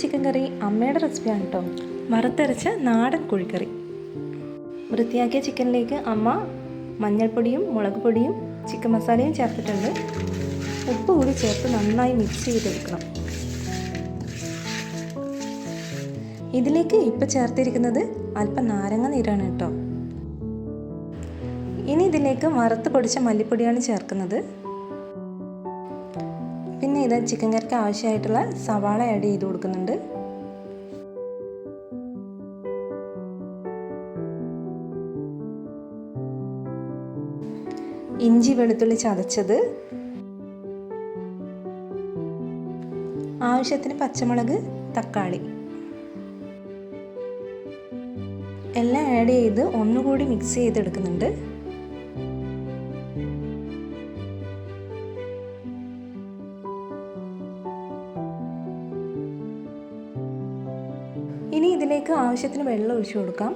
Chicken കറി അമ്മയുടെ റെസിപ്പിയാണ് കേട്ടോ വറുത്തരച്ച നാടൻ കോഴിക്കറി. വൃത്തിയാക്കിയ ചിക്കനിലേക്ക് അമ്മ മഞ്ഞൾപ്പൊടിയും മുളക് പൊടിയും ചിക്കൻ മസാലയും ചേർത്തിട്ടുണ്ട്. ഉപ്പ് കൂടി ചേർത്ത് നന്നായി മിക്സ് ചെയ്തെടുക്കണം. ഇതിലേക്ക് ഇപ്പം ചേർത്തിരിക്കുന്നത് അല്പം നാരങ്ങ നീരാണ് കേട്ടോ ഇനി ഇതിലേക്ക് വറുത്ത് പൊടിച്ച മല്ലിപ്പൊടിയാണ് ചേർക്കുന്നത്. പിന്നെ ഇത് ചിക്കൻ കറിക്ക് ആവശ്യമായിട്ടുള്ള സവാള ആഡ് ചെയ്ത് കൊടുക്കുന്നുണ്ട്. ഇഞ്ചി വെളുത്തുള്ളി ചതച്ചത്. ആവശ്യത്തിന് പച്ചമുളക് തക്കാളി. എല്ലാം ആഡ് ചെയ്ത് ഒന്നുകൂടി മിക്സ് ചെയ്തെടുക്കുന്നുണ്ട്. ഇനി ഇതിലേക്ക് ആവശ്യത്തിന് വെള്ളം ഒഴിച്ചു കൊടുക്കാം.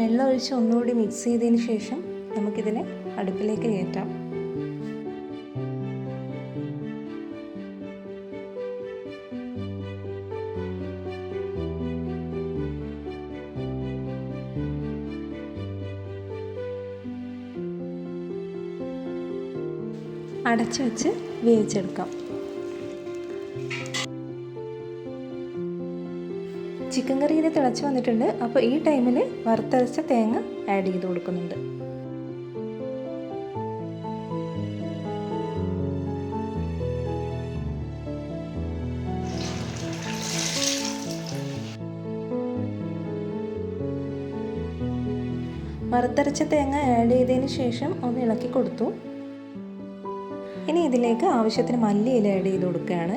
വെള്ളം ഒഴിച്ച് ഒന്നുകൂടി മിക്സ് ചെയ്തതിന് ശേഷം നമുക്കിതിനെ അടുപ്പിലേക്ക് കയറ്റാം. അടച്ചു വെച്ച് വേവിച്ചെടുക്കാം. ചിക്കൻ കറി ഇത് തിളച്ച് വന്നിട്ടുണ്ട്. അപ്പോൾ ഈ ടൈമിൽ വറുത്തരച്ച തേങ്ങ ആഡ് ചെയ്ത് കൊടുക്കുന്നുണ്ട്. വറുത്തരച്ച തേങ്ങ ആഡ് ചെയ്തതിന് ശേഷം ഒന്ന് ഇളക്കി കൊടുത്തു. ഇനി ഇതിലേക്ക് ആവശ്യത്തിന് മല്ലിയില ആഡ് ചെയ്ത് കൊടുക്കുകയാണ്.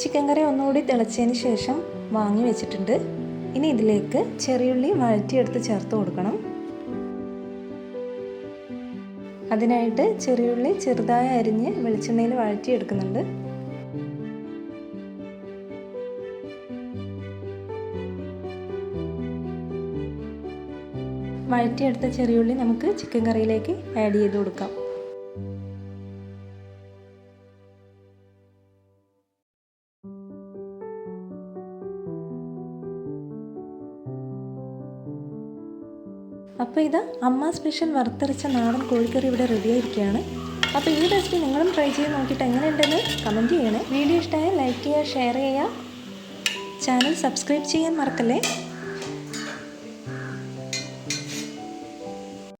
ചിക്കൻ കറി ഒന്നുകൂടി തിളച്ചതിന് ശേഷം വാങ്ങി വെച്ചിട്ടുണ്ട്. ഇനി ഇതിലേക്ക് ചെറിയുള്ളി വഴറ്റിയെടുത്ത് ചേർത്ത് കൊടുക്കണം. അതിനായിട്ട് ചെറിയുള്ളി ചെറുതായി അരിഞ്ഞ് വെളിച്ചെണ്ണയിൽ വഴറ്റിയെടുക്കുന്നുണ്ട്. വഴറ്റിയെടുത്ത ചെറിയുള്ളി നമുക്ക് ചിക്കൻ കറിയിലേക്ക് ആഡ് ചെയ്ത് കൊടുക്കാം. അപ്പോൾ ഇത് അമ്മ സ്പെഷ്യൽ വറുത്തരച്ച നാടൻ കോഴിക്കറി ഇവിടെ റെഡി ആയിരിക്കുകയാണ്. അപ്പോൾ ഈ റെസിപ്പി നിങ്ങളും ട്രൈ ചെയ്ത് നോക്കിയിട്ട് എങ്ങനെയുണ്ടെന്ന് കമന്റ് ചെയ്യണേ. വീഡിയോ ഇഷ്ടമായാൽ ലൈക്ക് ചെയ്യുക ഷെയർ ചെയ്യുക. ചാനൽ സബ്സ്ക്രൈബ് ചെയ്യാൻ മറക്കല്ലേ?